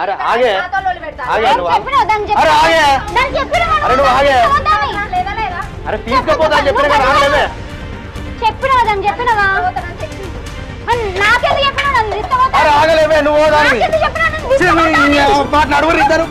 అరే ఆగే. ఆగే నువ్వు అరే? ఆగే. అరే నువ్వు ఆగే. పోతాని. అరే తీసుకుపోతా అని చెప్పిన కదా? చెప్పినావు దాన్ని చెప్పినావా? నాకెందుకు అరే ఆగలేవే నువ్వు నడువురు ఇద్దరు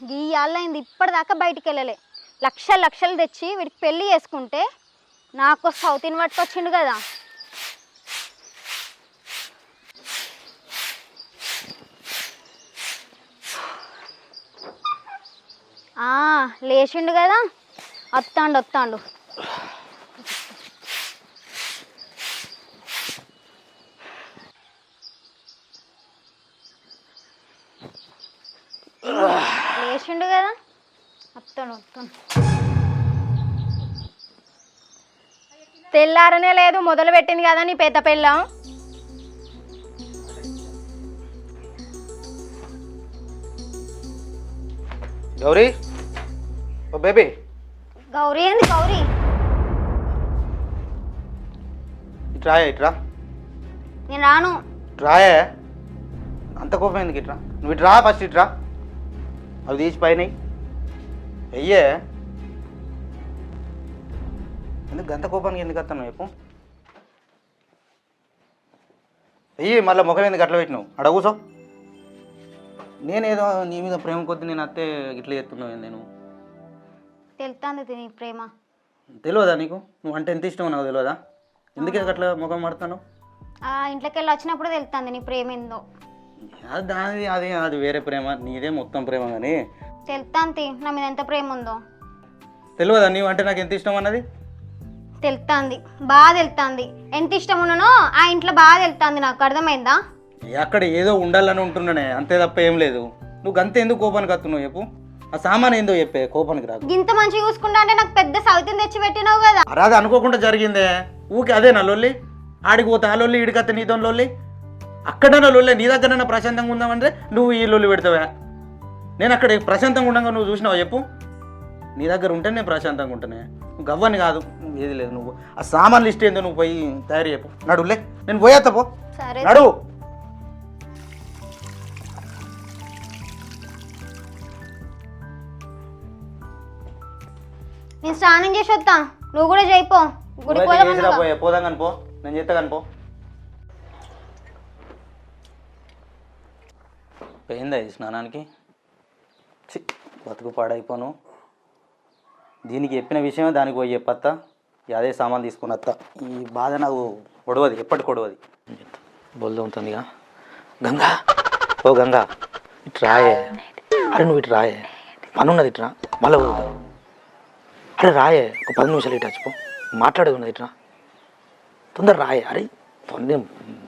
గీయాలైంది ఇప్పటిదాకా బయటికి వెళ్ళలే. లక్షలు లక్షలు తెచ్చి వీడికి పెళ్ళి చేసుకుంటే నాకు సౌత్ సౌతిని పట్టుకొచ్చిండు కదా. లేచిండు కదా. వస్తాండు వస్తాండు లేచిండు కదా తెల్లారనే లేదు మొదలు పెట్టింది కదా నీ పెద్ద పెళ్ళం. గౌరీ? ఓ బేబీ. గౌరీ ఏంది గౌరీ? ఇట్రాయే ఇట్రా నేను రాను. అంత కోపం ఎందుకు ఇట్రా నువ్వు ఇట్రా ఫస్ట్ ఇట్రా అవి తీసి పైన అయ్యే. ఎందుకు గంత కోపానికి ఎందుకు వస్తాను చెప్పు. అయ్యి మళ్ళీ ముఖం ఎందుకు అట్లా పెట్టినావు? అడ కూసో. నేనేదో నీ మీద ప్రేమ కొద్ది నేను అత్తే ఇట్లా చేస్తున్నావు నేను? తెలుస్తుంది తిని ప్రేమ. తెలియదా నీకు? నువ్వు అంటే ఎంత ఇష్టమో నాకు తెలియదా ఎందుకే అట్లా ముఖం పడతాను ఆ ఇంట్లోకి వెళ్ళి వచ్చినప్పుడు తెలుస్తుంది నీ ప్రేమ ఏందో. అది దాని అది అది వేరే ప్రేమ. నీదే మొత్తం ప్రేమ కానీ తెలుస్తుంది నా మీద ఎంత ప్రేమ ఉందో తెలియదా నీవు? అంటే నాకు ఎంత ఇష్టం అన్నది? తెలుస్తుంది బాగా తెలుస్తుంది ఎంత ఇష్టం ఉన్నానో ఆ ఇంట్లో బాగా తెలుస్తుంది నాకు అర్థమైందా? అక్కడ ఏదో ఉండాలని ఉంటున్నానే అంతే తప్ప ఏం లేదు. నువ్వు గంత ఎందుకు కోపానికి వస్తున్నావు చెప్పు. ఆ సామాన్ ఏందో చెప్పే కోపానికి రాకు. ఇంత మంచిగా చూసుకుంటా అంటే నాకు పెద్ద సౌతిని తెచ్చి పెట్టినావు కదా. అరే అది అనుకోకుండా జరిగిందే. ఊకే అదే నా లొల్లి? ఆడికి పోతే ఆ లొల్లి ఈడికత్తే నీతో లొల్లి? అక్కడ నా లొల్లి నీ దగ్గర ప్రశాంతంగా ఉందామంటే నువ్వు ఈ లొల్లి పెడతావా? నేను అక్కడ ప్రశాంతంగా ఉండగా నువ్వు చూసినావా చెప్పు? నీ దగ్గర ఉంటే నేను ప్రశాంతంగా ఉంటానే. నువ్వు గవ్వని కాదు ఏది లేదు నువ్వు. ఆ సామాన్ లిస్ట్ ఏందో నువ్వు పోయి తయారు చెప్పు. నడులే నేను పోయేస్తా పో. నడు. నేను స్నానం చేసి వస్తా. నువ్వు కూడా చేయిపో. పోయే పోదాం కనిపో నేను చేస్తా కనిపో పోయిందా ఈ స్నానానికి? బతుకు పాడైపోను. దీనికి చెప్పిన విషయమే దానికి పోయి చెప్పత్త. అదే సామాన్లు తీసుకుని వస్తా ఈ బాధ నాకు కొడవది ఎప్పటి కొడవది బొల్లు ఉంటుందిగా. గంగా! ఓ గంగా! ఇటు రాయే. అరే నువ్వు ఇటు రాయే. పని ఉన్నది ఇట్రా. మళ్ళీ వదులుతావు అరే రాయే. ఒక పది నిమిషాలు ఇటు వచ్చిపో మాట్లాడేది ఉన్నది ఇట్రా. తొందర రాయే. అరే తొందర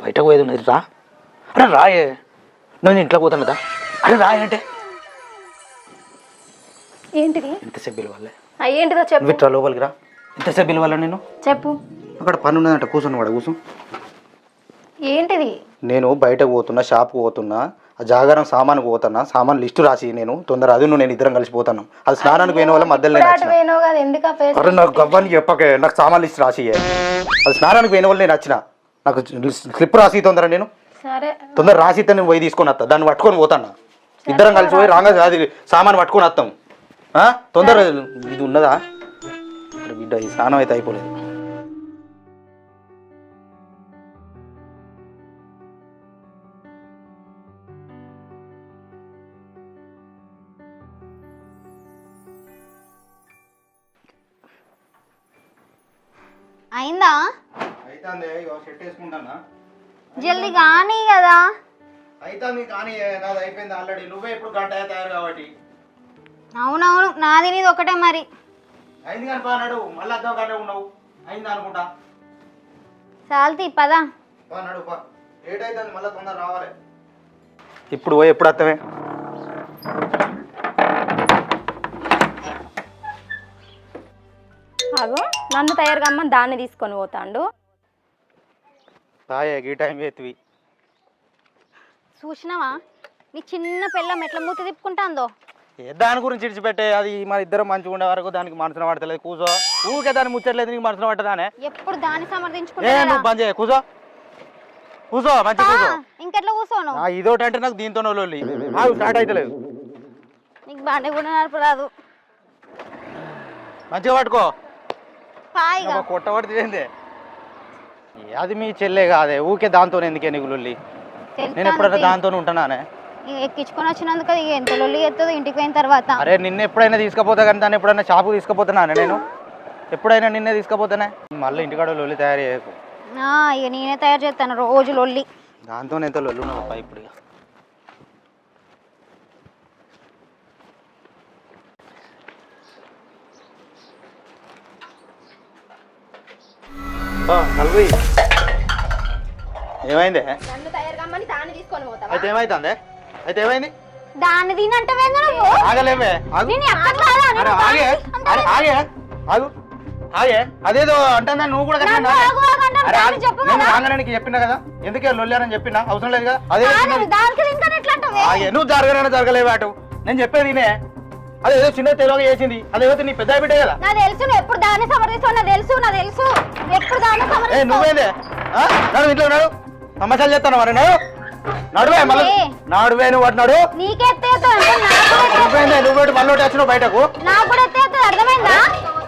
బయటకు పోయేది ఉన్నది రా అరే రాయే. నేను ఇంట్లో పోతాను కదా. అరే రాయే అంటే? ఏంటిది? ఎంతసేపు పిలవాలే. ఏంటిదో చెప్పు. విట్రా లోపలికి రా. ఎంతసేపు పిలవాలా నేను చెప్పు. అక్కడ పని ఉన్నదంట కూర్చొని వాడు కూర్చో. ఏంటిది? నేను బయటకు పోతున్నా షాప్కి పోతున్నా ఆ జాగారం సామాన్కి పోతున్నా సామాన్ లిస్టు రాసి నేను తొందర అది నువ్వు నేను ఇద్దరం కలిసి పోతాను. అది స్నానానికి పోయిన వాళ్ళ మధ్యలో నేను వచ్చిన. అరే నాకు గవ్వానికి చెప్పకే నాకు సామాన్ లిస్ట్ రాసి. అది స్నానానికి పోయిన వాళ్ళు నేను వచ్చిన. నాకు స్లిప్ రాసి తొందర నేను. సరే. తొందర రాసి నేను పోయి తీసుకొని వస్తా దాన్ని పట్టుకొని పోతాను. ఇద్దరం కలిసి పోయి రాగా అది సామాన్ పట్టుకొని వస్తాం? తొందర ఇది ఉన్నదా? అరే బిడ్డ ఈ స్నానం అయితే అయిపోలేదు. అయిందా? అయితే షర్ట్ వేసుకుంటానా జల్దీ కానీ కదా. అయితే కానీ నాది అయిపోయింది ఆల్రెడీ నువ్వే ఇప్పుడు గంట తయారు కాబట్టి. అవునవును నాది నీది ఒకటే మరి. అయింది మళ్ళీ ఉన్నావు. అయింది అనుకుంటా? పదా. లేట్ మళ్ళీ తొందర రావాలి. ఇప్పుడు పోయి ఎప్పుడు అర్థమే అగో నన్ను తయారు అమ్మ దాన్ని తీసుకొని పోతాండు. తాయే ఈ టైం ఎత్తివి. చూసినావా? నీ చిన్న పిల్లం ఎట్లా మూతి తిప్పుకుంటాందో? ఏ దాని గురించి ఇడిచిపెట్టే అది మన ఇద్దరం మంచిగా ఉండే వరకు దానికి మనసున పడతలేదు. కూసో ఊరికే దాన్ని ముచ్చట్లేదు నీకు మనసున పట్టదానే ఎప్పుడు దాన్ని ఏ సమర్థించుకుంటా నువ్వు బంద్ చేయ కూసో. కూసో మంచి కూసో. ఇంకెట్లా కూర్చోను ఆ, ఇదోటి అంటే నాకు దీంతో లొల్లి ఆగు స్టార్ట్ అవుతలేదు నీకు బండి కూడా నడపరాదు. మంచిగా పట్టుకో. హాయిగా. కొట్టబడితే అది మీ చెల్లె కాదే ఊకే దాంతో ఎందుకే నీకు లొల్లి? నేను ఎప్పుడైనా దాంతో ఉంటున్నానే? ఎక్కించుకొని వచ్చినందుకు అది ఎంత లొల్లి ఎత్తుందో ఇంటికి పోయిన తర్వాత. అరే నిన్న ఎప్పుడైనా తీసుకపోతా కానీ దాన్ని ఎప్పుడైనా షాపుకి తీసుకుపోతున్నానే నేను? ఎప్పుడైనా నిన్నే తీసుకుపోతానే మళ్ళీ ఇంటికాడ లొల్లి తయారు చేయకు. ఆ, ఇక నేనే తయారు చేస్తాను రోజు లొల్లి. దాంతో ఎంత లొల్లి ఉన్నదప్ప ఇప్పుడు ఇక. ఏమైంది? అయితే ఏమైతుంది? అయితే ఏమైంది? దాన్ని తినంటవేందో నువ్వు? ఆగలేమే ఆగు. నేను కాదా అరే ఆగే. అరే ఆగే ఆగు. ఆగే. అదేదో అంటున్నా నువ్వు కూడా గట్లనే నన్ను అన్నా. ఆగు ఆగు అంటాను, అరే దాన్ని ఆగు. చెప్పు నేను కదా. రాగానే చెప్పినా కదా? ఎందుకే లొల్లారని చెప్పినా? అవసరం లేదు కదా అదే కాదు, చిన్నది. దానికి తింటాను ఎట్లా అంటావే ఆగే. నువ్వు జరగనైనా జరగలేవు అటు. నేను చెప్పేది వినే. అదేదో చిన్న తెలుగు చేసింది. అదేదో నీ పెద్ద బిడ్డే కదా? నా తెలుసు నువ్వు ఎప్పుడు దాన్ని సమర్థిస్తావు? నా తెలుసు నా తెలుసు. నువ్వు ఎప్పుడు దాన్ని ఏ సమర్థిస్తావు నువ్వేందే? ఆ? నడు ఇంట్లో నడు. సమస్యలు చేస్తాను మరి నడు. నడువే మళ్ళీ? నడువే నువ్వు అటు నడు. నువ్వేందే నువ్వు మళ్ళీ వచ్చినావు బయటకు.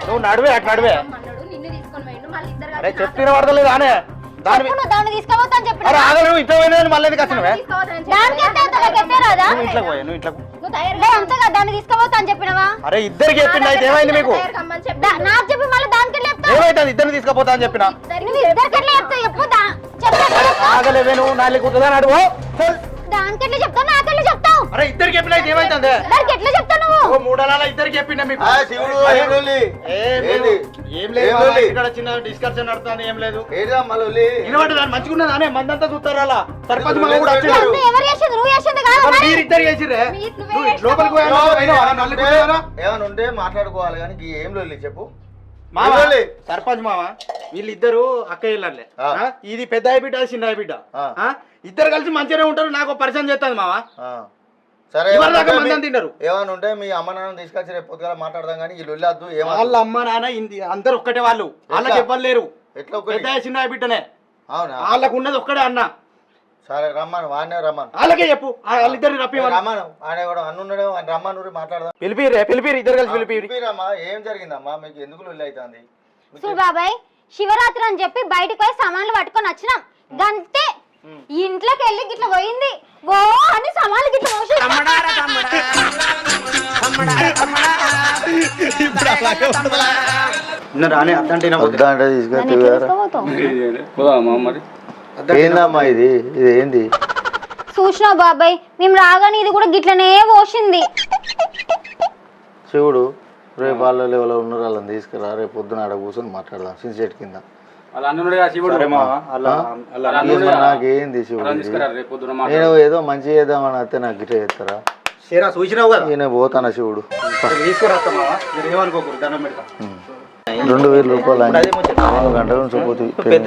నువ్వు నడువే అటు నడువే. అరే చెప్పిన పడతలేదు ఆనే దాని ఇట్లా పోయినా మళ్ళీ ఎందుకు వచ్చినవే? నువ్వు ఇంట్లోకి పోయా నువ్వు ఇంట్లోకి నువ్వు తయారు లే, అంతగా దాన్ని తీసుకుపోతా అని చెప్పినవా? అరే ఇద్దరికి చెప్పింది అయితే ఏమైంది మీకు నాకు చెప్పి మళ్ళీ దానికి ఏమైతుంది? ఇద్దరిని తీసుకుపోతా అని చెప్పిన? ఇద్దరికి? ఆగలేవే నువ్వు నాలుగు కుట్టదా నడువు చల్. దానికి ఎట్లా చెప్తావు నాకు ఎట్లా చెప్తావు. అరే ఇద్దరికి చెప్పిన ఏమైతుంది? దానికి ఎట్లా చెప్తావు నువ్వు? ఓ మూడల ఇద్దరికి చెప్పిండా మీకు? ఆ, శివుడు ఏం లేదు. ఏం లేదు? ఇక్కడ చిన్న డిస్కషన్ నడుతుంది ఏం లేదు. ఏంటిదా మళ్ళీ వినబడ్డ దాని మంచిగా ఉన్నది అనే మందంతా చూస్తారు అలా? సర్పంచ్ మా కూడా వచ్చిండు ఎవరు చేసింది నువ్వు చేసింది కాదు మరి మరి. మీరిద్దరు చేసిర్రే మీ- నువ్వే నువ్వు లోపలికి కుట్టేవనా? ఏమైనా ఉంటే మాట్లాడుకోవాలి కానీ గీ ఏం లొల్లి చెప్పు? మామ? సర్పంచ్ మామ వీళ్ళిద్దరు అక్క ఇళ్ళలే ఆ. ఇది పెద్ద బిడ్డ చిన్న బిడ్డ. ఆ. ఆ? ఇద్దరు కలిసి మంచిగానే ఉంటారు నాకు పరిచయం చేస్తుంది. సరే ఇవాళ మందం మీ- తిన్నారు. ఏమైనా ఉంటే మీ అమ్మ నాన్న తీసుకొచ్చి రేపు పొద్దుగా మాట్లాడదాం కానీ వాళ్ళ ఏమన్నా అమ్మ నాన్న ఇంది అందరు ఒక్కటే వాళ్ళు. వాళ్ళకి ఇవ్వలేరు ఎట్లా పెద్ద చిన్న బిడ్డనే. అవునా? వాళ్ళకు ఉన్నది ఒక్కడే అన్న. సరే రమ్మను వాడినే రమ్మను. వాళ్ళకే చెప్పు. ఆ వాళ్ళిద్దరిని రప్పి రమ్మను ఆయన కూడా రమ్మను మాట్లాడదాం. పిలిపిరే పిలిపిరి ఇద్దరు కలిసి పిలిపిరి పిలిపిరమ్మా ఏం జరిగిందమ్మా? మీకు ఎందుకు లొల్లి అవుతుంది బాబాయ్ శివరాత్రి అని చెప్పి బయటకు పోయి సామాన్లు పట్టుకొని వచ్చినాం. గంతే ఇంట్లోకి వెళ్ళి గిట్ల పోయింది. ఓ అని సామాన్లు గిట్ల మోసి రానే అద్దంటే వద్దా? అంటే తీసుకొచ్చి పోదామా మరి? ఏందమ్మా ఇది? ఇది ఏంది? చూసినావు బాబాయ్ మేము రాగానే ఇది కూడా గిట్లనే పోసింది. శివుడు రేపు వాళ్ళ ఎవరో ఉన్నారు వాళ్ళని తీసుకురా రేపు పొద్దున ఆడ కూర్చొని మాట్లాడదాం సిన్సెట్ కింద. నాకేంది శివుడు? నేను ఏదో మంచి చేద్దామని అయితే నాకు గిట్ట చేస్తారా? చూసినావు కదా? ఈయన పోతానా శివుడు? రెండు వేల రూపాయలు. రెండు గంటల నుంచి పోతుంది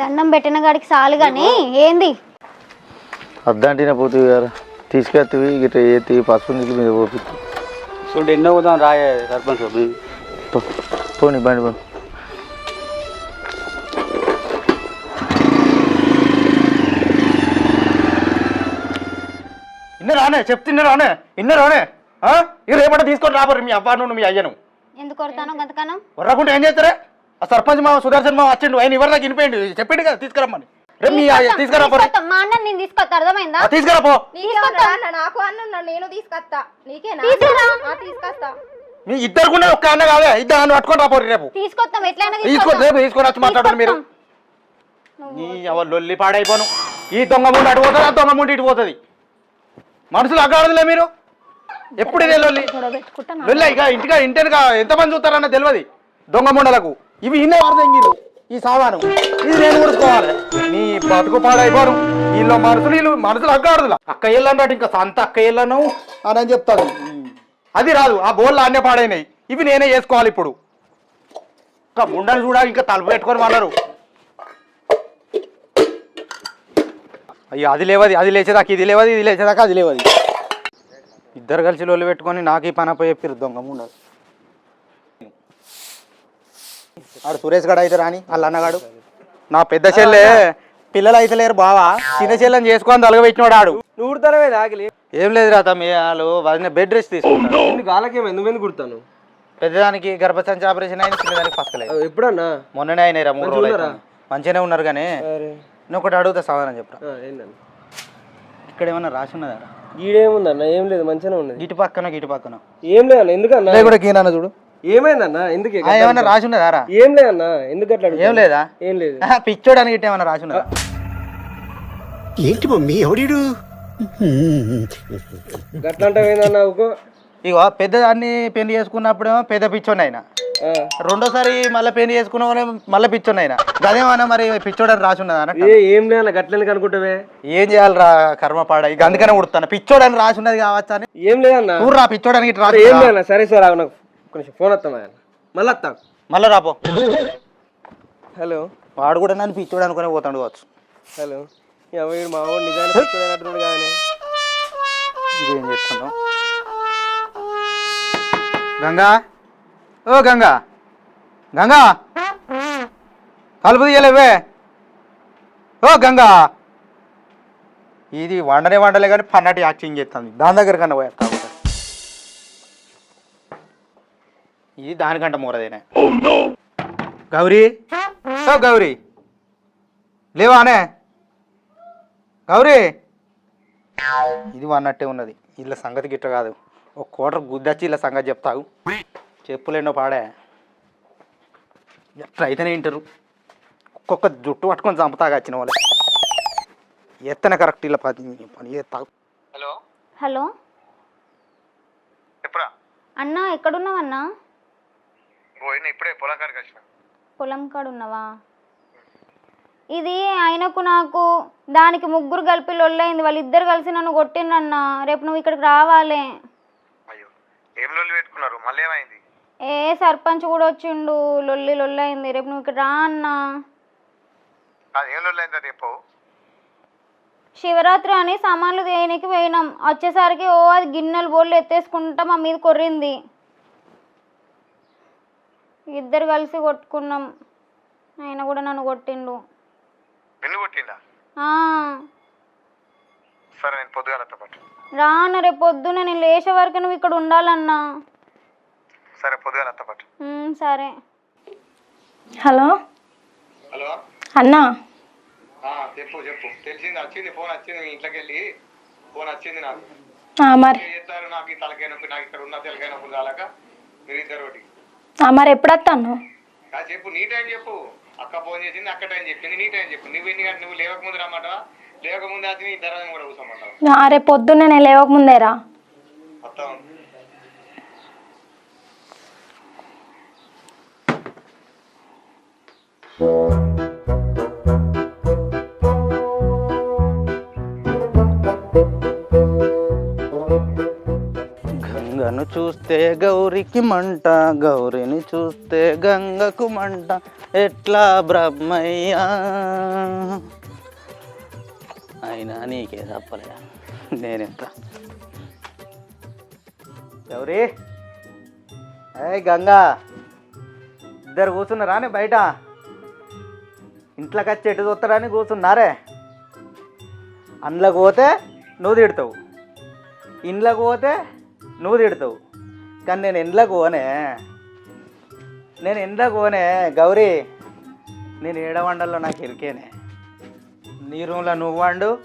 దండం పెట్టిన గాడికి చాలు గాని ఏంది? అద్దంటిన పోతుంది కదా తీసుకెత్తివి గిట్ట ఏతి పసుపు నీళ్ళు మీద పోపి చూడు ఎన్నో పోదాం రాయే సర్పంచ్. పోనీ బండి బండి రానే చెప్తున్నా రానే ఇన్న రానే. రేపటి తీసుకొని రాబోరు మీ అవ్వ నువ్వు మీ అయ్యను. ఎందుకు కొడతాను గంతకనం? వర్రకుంటే ఏం చేస్తారే? ఆ సర్పంచ్ మా సుదర్శన్ మా వచ్చిండు ఆయన ఎవరి దాకా వినిపోయిండు చెప్పిండు కదా తీసుకురమ్మని. రేపు మీ అయ్య తీసుకురా పోరే. తీసుకొస్తాం. మా అన్న నేను తీసుకొస్తా అర్థమైందా? ఆ, తీసుకురా పో. తీసుకొస్తా. నాకు అన్న ఉన్నాడు, నేను తీసుకొస్తా. నీకేనా? తీసుకురా. ఆ, తీసుకొస్తా. మీ ఇద్దరు కూడా ఒక్క అన్న కాదే ఇద్దరు అన్న పట్టుకొని రాపోరు రేపు. తీసుకొస్తాం ఎట్లయినా తీసుకొని తీసుకొస్తాం. రేపు తీసుకొని వచ్చి మీరు. నీ ఎవరు లొల్లి పాడైపోను. ఈ దొంగ ముందు అటు పోతుంది ఆ దొంగ ముందు ఇటు పోతుంది. మనుషులు అగ్గాడదులే మీరు? ఎప్పుడు ఇదే లొల్లి? లొల్లి ఇక ఇంటిగా ఇంటిగా ఎంతమంది చూస్తారన్న తెలియదు. దొంగ ముండలకు. ఇవి ఇన్నే వారదెంగిరు ఈ సామాను. ఇది నేను కొడుకోవాలి నీ బతుకు పాడైపోను. వీళ్ళు మనుషులు వీళ్ళు మనుషులు అగ్గాడుదుల అక్క ఇల్లు అన్నట్టు ఇంకా సంత అక్క ఇళ్ళను? అని అని చెప్తాను. అది రాదు ఆ బోళ్ళు అన్నే పాడైనాయి. ఇవి నేనే చేసుకోవాలి ఇప్పుడు. ఒక్క ముండలు చూడ ఇంకా తలుపు పెట్టుకొని వాళ్ళరు. అయ్యో అది లేవది అది లేచేదాకా ఇది లేవది ఇది లేచేదాకా అది లేవది. ఇద్దరు కలిసి లోలు పెట్టుకొని నాకు ఈ పని పోయి చెప్పారు దొంగ ముండలు ఆడు సురేష్ గడ అయితే రాని వాళ్ళ అన్నగాడు. నా పెద్ద చెల్లె పిల్లలు అయితే లేరు బావా చిన్న చెల్లెని చేసుకొని తలగబెట్టినవాడు ఆడు. కుడతానవే ఆకలి ఏం లేదు రా తమ్మి వాళ్ళు వదిన బెడ్ రెస్ట్ తీసుకుంటారు. ఎందుకు గాలకేమైంది? నువ్వెందుకు కుడతాను? పెద్దదానికి గర్భసంచి ఆపరేషన్ అయిన చిన్నదానికి పసకలేదు ఎప్పుడన్నా? మొన్ననే అయినాయిరా మూడు రోజులు. మంచిగానే ఉన్నారు కానీ నేను ఒకటి అడుగుతా సమాధానం చెప్పరా? ఆ, ఏందన్న? ఇక్కడ ఏమన్నా రాసి ఉన్నదా? ఈడేముందన్న? ఏం లేదు మంచిగానే ఉన్నది. ఇటు పక్కన ఇటు పక్కన. ఏం లేదన్న ఎందుకన్నా? లేకుండా కీనాన్న చూడు. ఏమైందన్న? ఎందుకు? ఏమన్నా రాసి ఉన్నదా? రా. ఏం లేదన్న ఎందుకు అట్లా? ఏం లేదా? ఏం లేదు. పిచ్చోడానికి ఇట్ట ఏమన్నా రాసి ఉన్నదా? ఏంటి మమ్మీ ఎవడీడు? గట్లా అంటావేందన్న ఊకో? ఇగో పెద్దదాన్ని పెళ్ళి చేసుకున్నప్పుడేమో పెద్ద పిచ్చోని అయినా. ఆ. రెండోసారి మళ్ళీ పెళ్ళి చేసుకున్న మళ్ళీ పిచ్చోని అయినా అదేమన్నా మరి పిచ్చోడని రాసి ఉన్నదా అన్నట్టు ఏ ఏం లేదన్న గట్ల ఎందుకు అనుకుంటావే ఏం చేయాలిరా కర్మపాడ ఇక అందుకనే ఉడుతాను పిచ్చోడని రాసి ఉన్నది కావచ్చు అని? ఏం లేదన్న పిచ్చోడానికి రాసి ఏం లేదన్న సరే సార్ నాకు కొంచెం ఫోన్ వస్తామా మళ్ళీ వస్తా మళ్ళీ రాపో. హలో. వాడు కూడా నన్ను పిచ్చోడు అనుకునే పోతాడు కావచ్చు. హలో. వీడు మా వాడు నిజానికి పిచ్చోడైనట్టున్నాడు కానీ. ఇదేం గంగా? ఓ గంగా. గంగా. కలుపు తీయలేవే. ఓ గంగా. ఇది వండనే వండలే కానీ పన్నటి యాక్టింగ్ చేస్తుంది. దాని దగ్గర కన్నా పోయా ఇది దానికంట మూరదేనే. గౌరీ. ఓ గౌరీ. లేవానే గౌరీ. ఇది అన్నట్టే ఉన్నది. వీళ్ళ సంగతి గిట్ట కాదు. ఒక కోటర్ గుద్దచ్చి ఇలా సంగతి చెప్తావు. చెప్పులేనో పాడే. ఎట్లా అయితేనే వింటారు ఒక్కొక్క జుట్టు పట్టుకొని చంపుతాగా వచ్చిన వాళ్ళు. ఎత్తనే కరెక్ట్ ఇలా పని పని చేస్తావు. హలో? చెప్పురా? అన్నా ఎక్కడున్నావన్నా పోయిన ఇప్పుడే పొలం కాడికి వచ్చిన. పొలం కాడు ఉన్నావా ఇది ఆయనకు నాకు దానికి ముగ్గురు కలిపి లొల్లైంది వాళ్ళిద్దరు కలిసి నన్ను కొట్టిండ్రన్నా రేపు నువ్వు ఇక్కడికి రావాలి. అయ్యో ఏం లొల్లి పెట్టుకున్నారు? మళ్ళీ ఏమైంది? ఏ సర్పంచ్ కూడా వచ్చిండు. లొల్లి లొల్లైంది. రేపు నువ్వు ఇక్కడ రా అన్నా. అది లొల్లి అయిందో చెప్పు. శివరాత్రి అని సామాన్లు దేనికి పోయినాం వచ్చేసరికి ఓ అది గిన్నెలు బోళ్ళు ఎత్తేసుకుంటా మా మీద కొర్రింది. ఇద్దరు కలిసి కొట్టుకున్నాం. ఆయన కూడా నన్ను కొట్టిండు. నిన్ను కొట్టిందా ఆ, సరే నేను పొద్దుగాలతో పాటు రా అన్న రేపు పొద్దున్న నేను లేచే వరకు నువ్వు ఇక్కడ ఉండాలన్నా. సరే పొద్దుగాలతో పాటు. ఉమ్, సరే. హలో? హలో? అన్నా? చెప్పు చెప్పు. తెలిసింది వచ్చింది ఫోన్ వచ్చింది మీ ఇంట్లోకి వెళ్ళి ఫోన్ వచ్చింది నాకు. ఆ, మరి. ఏం చేస్తారు? నాకు ఈ తలకాయ నొప్పి నాకు ఇక్కడ ఉన్న తలకాయ నొప్పి కాలక మీరు ఇద్దరు ఒకటి. ఆ, మరి ఎప్పుడు వస్తాను ఆ చెప్పు నీ టైం చెప్పు. అక్క ఫోన్ చేసింది అక్క టైం చెప్పింది నీ టైం చెప్పు. నువ్వు ఎన్ని గంటలు నువ్వు లేవక ముందు రమ్మంటావా? లేవక ముందు వచ్చి నీ దర్వాజం కూడా కూర్చోమంటావా? రేపు పొద్దున్నే నేను లేవకముందేరా? మొత్తం గంగను చూస్తే గౌరికి మంట గౌరిని చూస్తే గంగకు మంట ఎట్లా బ్రహ్మయ్యా? అయినా నీకే తప్పలే నేనెంత? గౌరీ? ఏయ్ గంగా ఇద్దరు కూర్చున్నారా? బయట. ఇంట్లోకి వచ్చి ఎటు చూస్తారని కూర్చున్నారే? అందులోకి పోతే నువ్వు తిడతావు. ఇండ్లకు పోతే నువ్వు తిడతావు. కానీ నేను ఇండ్లకు పోనే. నేను ఇండ్లకు పోనే గౌరీ. నేను ఏడవండల్లో నాకు ఇరికేనే. నీ రూమ్లో నువ్వు వండు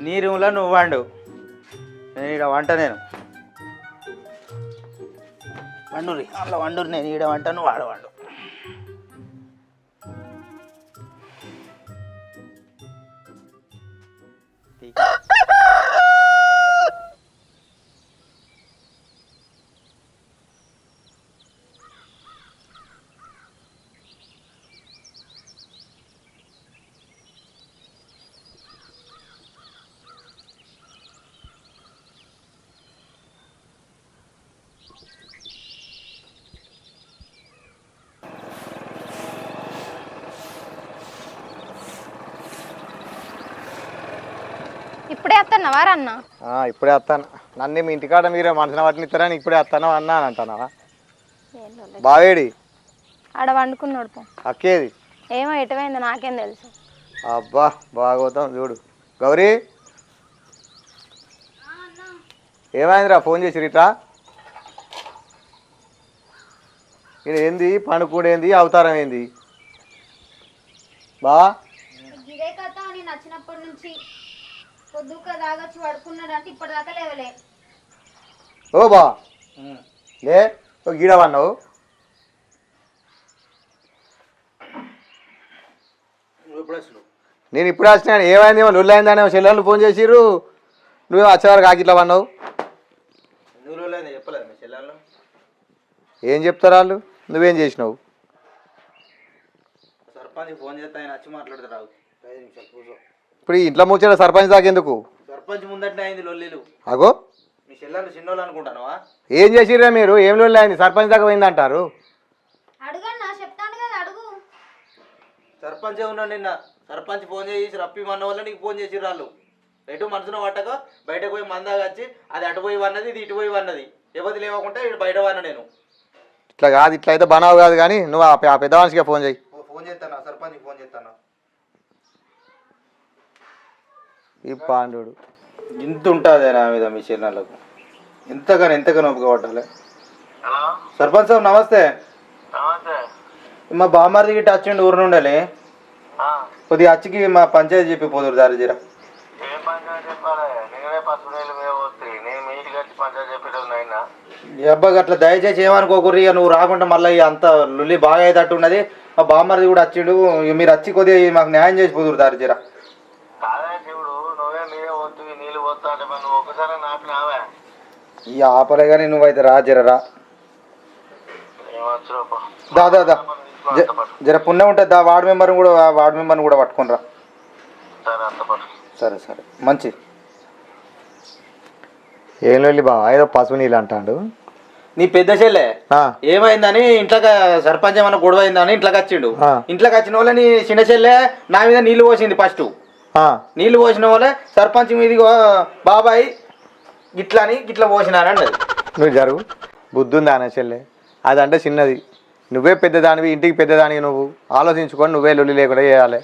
నీ రూమ్లో నువ్వు వండు. నేను ఈడ వంట నేను. వండురి అందులో వండు నేను ఈడ వంటను నువ్వు వండు. ఇప్పుడే వస్తున్నావా అన్న? ఆ, ఇప్పుడే వస్తాను నన్ను మీ ఇంటికాడ మీరే మనసున వాటిని ఇస్తారని ఇప్పుడే వస్తాను అన్నా అని అంటున్నావా? బావేడి? ఆడ వండుకున్నాడు పో. అక్కేది? ఏమో ఎటువైందో నాకేం తెలుసు. అబ్బా బాగోతాం చూడు. గౌరీ? ఏమైందిరా ఫోన్ చేసి రిట్రా ఇది ఏంది? పండుకూడేంది అవతారం ఏంది? బా? ఇదే కథ నేను వచ్చినప్పటి నుంచి. పొద్దుక దాగొచ్చి పడుకున్నాడంటే ఇప్పటిదాకా లేవలే. ఓ బా. లే ఓ గీడవన్నావు నేను ఇప్పుడు వచ్చినాను ఏమైంది ఏమో లొల్లైందని చెల్లెళ్ళు ఫోన్ చేసిర్రు. నువ్వు వచ్చేవారు కాకి ఇట్లా పన్నావు. ఏం చెప్తారు వాళ్ళు? నువ్వేం చేసినావు? సర్పంచ్ ఫోన్ చేస్తే ఆయన వచ్చి మాట్లాడతారు రావు. ఐదు నిమిషాలు కూర్చో. ఇప్పుడు ఈ ఇంట్లో ముచ్చాడు సర్పంచ్ దాకెందుకు సర్పంచ్ ముందటనే అయింది లొల్లిలు. అగో. మీ చెల్లెళ్ళు చిన్నోళ్ళు అనుకుంటానవా? ఏం చేసిర్రా మీరు? ఏం లొల్లి అయింది? సర్పంచ్ దాకా పోయింది అంటారు. అడుగన్నా చెప్తాను కదా అడుగు. సర్పంచే ఉన్నాడు నిన్న. సర్పంచ్ ఫోన్ చేసి రప్పిమన్న వల్ల నీకు ఫోన్ చేసి వాళ్ళు. ఎటు మనసున పట్టక బయటకు పోయి మందాగా వచ్చి అది అటు పోయి వన్నది ఇది ఇటు పోయి వన్నది. ఎవరి లేవకుంటే ఇటు బయట వన్న నేను. ఇట్లా కాదు ఇట్లా అయితే బనావు కాదు కానీ నువ్వు ఆ పెద్ద మనిషికి ఫోన్ చేయి. ఓ ఫోన్ చేస్తాను? సర్పంచ్కి ఫోన్ చేస్తాను? ఈ పాండు ఇంత ఉంటుంది నా మీద మీ చిన్నలకు ఎంతగానో ఎంతగానో ఒప్పుగా పట్టాలి సర్పంచ్ సాబ్ నమస్తే. మా బామ్మారిది గిట్ట వచ్చిండు ఊరు నుండి కొద్దిగా అచ్చికి మా పంచాయతీ చెప్పి పోదురు దారి జీరా అబ్బాయి అట్లా దయచేసి ఏమనుకోకూరి ఇక నువ్వు రాకుండా మళ్ళీ అంత లుల్లి బాగా అయ్యేటట్టు ఉన్నది. మా బామ్మరిది కూడా వచ్చిండు మీరు వచ్చి కొద్దిగా మాకు న్యాయం చేసి పోదురు దారి జీరా కాదే శివుడు నువ్వే మీరే వద్దు నీళ్ళు పోతా అంటే మరి నువ్వు ఒక్కసారి నాపినావే ఈ ఆపలే కానీ నువ్వైతే రా జర రా. ఏమొచ్చు దా దా. దా జర పుణ్యం ఉంటుంది దా వార్డు మెంబర్ని కూడా వార్డు మెంబర్ని కూడా పట్టుకొని రా. సరే సరే. మంచి. ఏం లొల్లి బా ఏదో పసుపు నీళ్ళు అంటాడు. నీ పెద్ద చెల్లె? ఏమైందని ఇంట్లోకి సర్పంచ్ ఏమన్నా గొడవ అయిందని ఇంట్లోకి వచ్చిండు. ఇంట్లోకి వచ్చిన వాళ్ళని చిన్న చెల్లె నా మీద నీళ్ళు పోసింది ఫస్ట్ నీళ్ళు పోసిన వాళ్ళే సర్పంచ్ మీది బాబాయ్ ఇట్లా అని ఇట్లా పోసినారు అన్నది నువ్వు జరుగు. బుద్ధి ఉందా అన్న చెల్లె. అదంటే చిన్నది. నువ్వే పెద్దదానివి ఇంటికి పెద్దదానివి నువ్వు. ఆలోచించుకొని నువ్వే లొల్లి లేకుండా చేయాలి.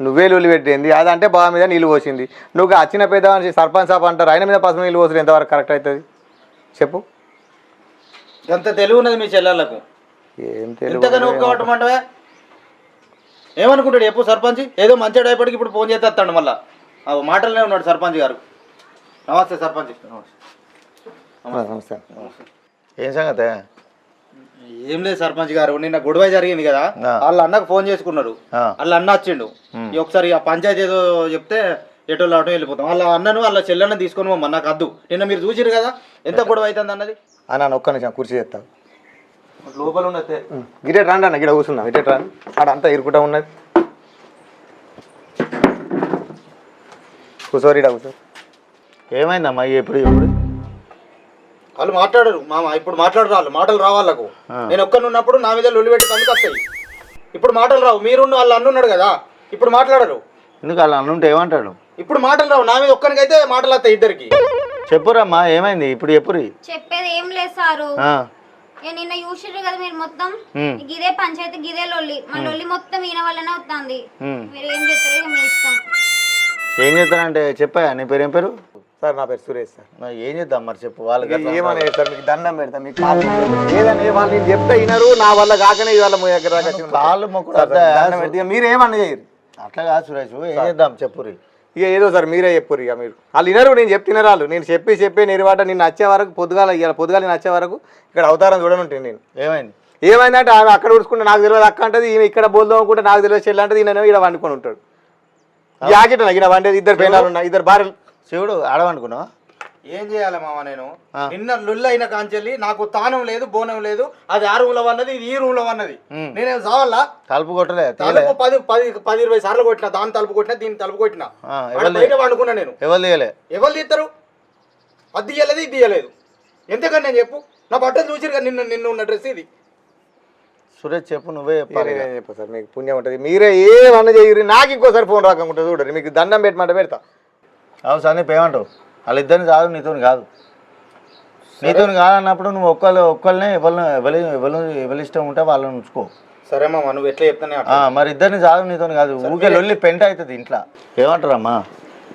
నువ్వే లొల్లి పెట్టింది. అదంటే బాగా మీద నీళ్ళు పోసింది. నువ్వు వచ్చిన పెద్ద మనిషి సర్పంచ్ సాబ్ అంటారు. ఆయన మీద పసుపు నీళ్ళు పోసిన ఎంతవరకు కరెక్ట్ అవుతుంది? చెప్పు. ఎంత తెలివి ఉన్నది మీ చెల్లెళ్ళకు? ఏం తెలియదు ఏమనుకుంటాడు ఎప్పుడు సర్పంచ్? ఏదో మంచిగా అయిపోయి ఇప్పుడు ఫోన్ చేస్తాడు మళ్ళా. మాటలనే ఉన్నాడు సర్పంచ్ గారు. నమస్తే సర్పంచ్. నమస్తే. ఏం సంగతే? ఏం లేదు సర్పంచ్ గారు నిన్న గొడవ జరిగింది కదా. వాళ్ళ అన్నకు ఫోన్ చేసుకున్నారు. వాళ్ళ అన్న వచ్చిండు. ఈ ఒకసారి ఆ పంచాయతీ ఏదో చెప్తే ఎటో అటో వెళ్ళిపోతాం. వాళ్ళ అన్నను వాళ్ళ చెల్లెన్న తీసుకొని పోమ్మా నాకు అద్దు. నిన్న మీరు చూసిరు కదా? ఎంత గొడవ అవుతుంది అన్నది? అన్న ఒక్క నిమిషం కుర్చీ చేస్తావు లోపల ఉన్నదే గిటెట్ రండి అన్న గిట కూర్చున్నా. గిటెట్ రండి ఆడ అంతా ఇరుకుంటా ఉన్నది. కూర్చోరు ఇడ కూర్చో ఏమైందమ్మా? ఎప్పుడు ఎప్పుడు? వాళ్ళు మాట్లాడరు. మామ ఇప్పుడు మాట్లాడరు వాళ్ళు. మాటలు రావాళ్ళకు నేను ఒక్కని ఉన్నప్పుడు నా మీద లొల్లి పెట్టి కందుకు వస్తాయి. ఇప్పుడు మాటలు రావు. మీరు వాళ్ళు అన్నున్నాడు కదా. ఇప్పుడు మాట్లాడరు. ఎందుకు అలా అన్నుంటే ఏమంటాడు? ఇప్పుడు మాటలు రావు. నా మీద ఒక్కనికైతే మాటలు వస్తాయి ఇద్దరికి. చెప్పురమ్మా ఏమైంది? ఇప్పుడు చెప్పురి చెప్పేది ఏం లేదు సారు. నిన్న చూసిర్రు కదా మీరు మొత్తం. ఇదే పంచాయతీ గిదే లొల్లి. మా లొల్లి మొత్తం ఈయన వల్లనే వస్తుంది. మీరు ఏం చెప్తారో ఇక మీ ఇష్టం. ఏం చేస్తానంటే చెప్పా నీ పేరు ఏం పేరు? సార్ నా పేరు సురేష్ సార్. ఏం చేద్దాం మరి చెప్పు వాళ్ళకి ఏమనే సార్ మీకు దండం పెడతా మీకు. ఏదని వాళ్ళు నేను చెప్తే వినరు నా వల్ల కాకనే ఇవాళ మీ దగ్గర ఉన్నా. కాళ్ళు మొక్కుడు మీరు ఏమన్నా చేయరు. అట్లా కాదు సురేష్ ఏం చేద్దాం చెప్పురి ఇక ఏదో సార్ మీరే చెప్పురు ఇక మీరు. వాళ్ళు వినరు నేను చెప్తున్నారు వాళ్ళు. నేను చెప్పి చెప్పి నిర్వాట నిన్ను వచ్చే వరకు పొద్దుగాల ఇవాళ పొద్దుగాల నేను వచ్చే వరకు ఇక్కడ అవతారం చూడనుంటాను నేను. ఏమైంది? ఏమైందంటే ఆమె అక్కడ ఉడుచుకుంటే నాకు తెలియదు అక్క అంటది ఈమె ఇక్కడ బోల్దాం అనుకుంటే నాకు తెలియదు చెల్లి అంటే ఈయన ఇక్కడ వండుకొని ఉంటాడు. యాకిట నాకు వండేది ఇద్దరు పేనాలు ఉన్నాయి ఇద్దరు భార్యలు. శివుడు ఆడమనుకున్నావా ఏం చేయాలి మామ నేను? నిన్న లొల్లి అయిన కాంచెల్లి నాకు తానం లేదు బోనం లేదు అది ఆ రూమ్లో ఉన్నది ఇది ఈ రూమ్లో ఉన్నది నేనేం చావాలా తలుపు కొట్టలే తలుపు పది పది పది ఇరవై సార్లు కొట్టిన దాని తలుపు కొట్టిన దీని తలుపు కొట్టిన. బయట వండుకున్నా నేను. ఎవరు తీయలే? ఎవరు తీస్తారు అది తీయలేదు ఇది తీయలేదు. ఎంతకని నేను చెప్పు? నా బట్టలు చూసిరు కదా నిన్న నిన్న ఉన్న డ్రెస్ ఇది. సురేష్ చెప్పు నువ్వే చెప్పాలి చెప్పు సార్ మీకు పుణ్యం ఉంటుంది. మీరే ఏమన్నా చేయరు. నాకు ఇంకోసారి ఫోన్ రాకుండా చూడరు. మీకు దండం పెట్టమంటే పెడతా. అవు సందీప్ ఏమంటావు వాళ్ళిద్దరిని కాదు నీతో కాదు. నీతో కాదన్నప్పుడు నువ్వు ఒక్కళ్ళు ఒక్కళ్ళనే ఎవరిని ఎవరి ఎవరి ఎవరి ఇష్టం ఉంటే వాళ్ళని ఉంచుకో. సరే మామ నువ్వు ఎట్లా చెప్తానే ఆ, మరి ఇద్దరిని చాలు నీతో కాదు. ఊకే లొల్లి పెంట అవుతుంది ఇంట్లో. ఏమంటారమ్మా?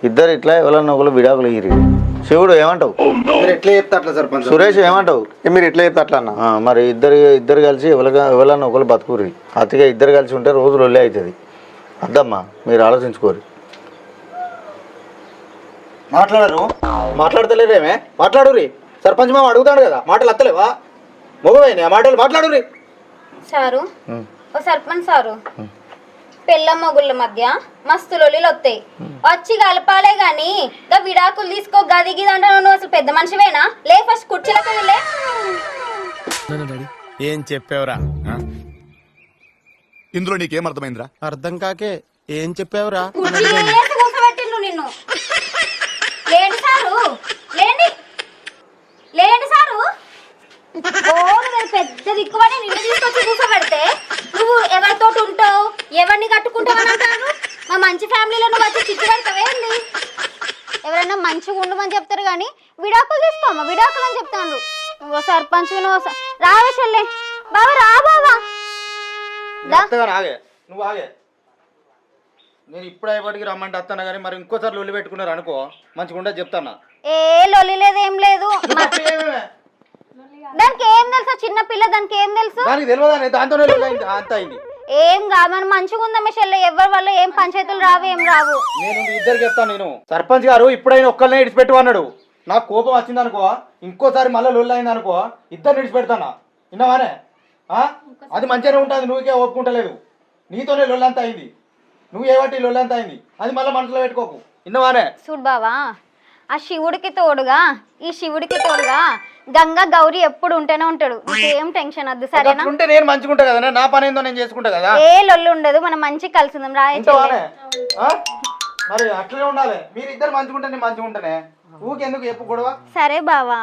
ఇద్దరు ఇట్లా ఎవరన్నా ఒకళ్ళు విడాకులు ఇరి శివుడు ఏమంటావు? మీరు ఎట్లా చెప్తా అట్లా సర్పంచ్ సురేష్ ఏమంటావు? మీరు ఎట్లా చెప్తే అట్లా అన్న? ఆ, మరి ఇద్దరు ఇద్దరు కలిసి ఎవరిగా ఎవరన్నా ఒకరు బతుకురి అతిగా ఇద్దరు కలిసి ఉంటే రోజు లొల్లి అవుతుంది. అద్దమ్మా మీరు ఆలోచించుకోరు మాట్లాడరు. మాట్లాడతలేరేమే మాట్లాడురి సర్పంచ్ మామ అడుగుతాడు కదా మాటలు అత్తలేవా? మగవైనా మాటలు మాట్లాడురి సారు ఓ సర్పంచ్ సారు. పిల్ల మొగుళ్ళ మధ్య మస్తు లొల్లిలు వస్తాయి వచ్చి కలపాలే గాని గా విడాకులు తీసుకో గది గిది అంటావు నువ్వు అసలు పెద్ద మనిషివేనా? లే ఫస్ట్ కుర్చీలకు ఏం చెప్పావురా? ఇందులో నీకేం అర్థమైందిరా? అర్థం కాకే ఏం చెప్పావురా కుర్చీలో వేసి కూర్చోబెట్టిండు నిన్ను లేండి సారు లేండి లేండి సారు. పెద్ద దిక్కువని నిన్ను తీసుకొచ్చి కూర్చోబెడితే నువ్వు ఎవరితో ఉంటావు? ఎవరిని కట్టుకుంటావు అంటారు? మా మంచి ఫ్యామిలీలో నువ్వు వచ్చి చిచ్చు పెడతావేంది ఎవరైనా మంచిగా ఉండమని చెప్తారు కానీ విడాకులు తీసుకోమ్మా విడాకులు అని చెప్తాను ఓ సర్పంచ్ నువ్వు రావే చెల్లె. బాబా రా బాబా నువ్వు ఆగే. నేను ఇప్పుడు అయ్యేపాటికి రమ్మంటే వస్తాను కానీ మరి ఇంకోసారి లొల్లి పెట్టుకున్నారు అనుకో మంచిగా ఉండదు చెప్తాను ఏ లొల్లి లేదు ఏం లేదు. దానికి ఏం తెలుసా? చిన్న పిల్ల దానికి ఏం తెలుసు? దానికి తెలియదా దాంతోనే లొల్లి అయింది అంత అయింది. ఏం కా మనం మంచిగా ఉందా మిషల్ ఎవరి వల్ల ఏం పంచాయతీలు రావు ఏం రావు? నేను మీ ఇద్దరికి చెప్తాను నేను. సర్పంచ్ గారు ఇప్పుడైనా ఒక్కరినే ఇడిచిపెట్టు అన్నాడు. నాకు కోపం వచ్చింది అనుకో ఇంకోసారి మళ్ళీ లొల్లి అయింది అనుకో ఇద్దరు ఇడిచిపెడతానా? విన్నావానే? అది మంచిగానే ఉంటుంది నువ్వుకే ఒప్పుకుంటలేదు. నీతోనే లొల్లంతా అయింది. నువ్వు ఏవట్టి లొల్లంతా అయింది? అది మళ్ళీ మనసులో పెట్టుకోకు. విన్నవానే? చూడు బావా ఆ శివుడికి తోడుగా ఈ శివుడికి తోడుగా గంగా గౌరీ ఎప్పుడు ఉంటేనే ఉంటాడు. ఏం టెన్షన్ వద్దు సరేనా? ఉంటే నేను కదా నా పని ఏందో నేను చేసుకుంటా కదా? ఏ లొల్లి ఉండదు మనం మంచి కలిసి ఉందాం రాయ? మరి అట్లనే ఉండాలి. మీరు ఇద్దరు నేను ఊకెందుకు చెప్పు గొడవ? సరే బావా.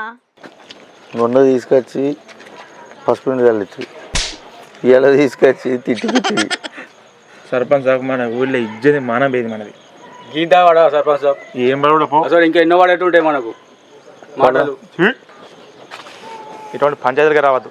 మొన్న తీసుకొచ్చి పసుపు చల్లించి ఇలా తీసుకొచ్చి తిట్టి తిట్టి. సర్పంచ్ సార్ మన ఊళ్ళో ఇజ్జది మానం పోయింది మనది. గీత వాడా సర్పంచ్ సాబ్? ఏం పడవడ పో. అసలు ఇంకా ఎన్నో వాడేట్టు ఉంటాయి మనకు. మాటలు. ఇటువంటి పంచాయతీలుగా రావద్దు.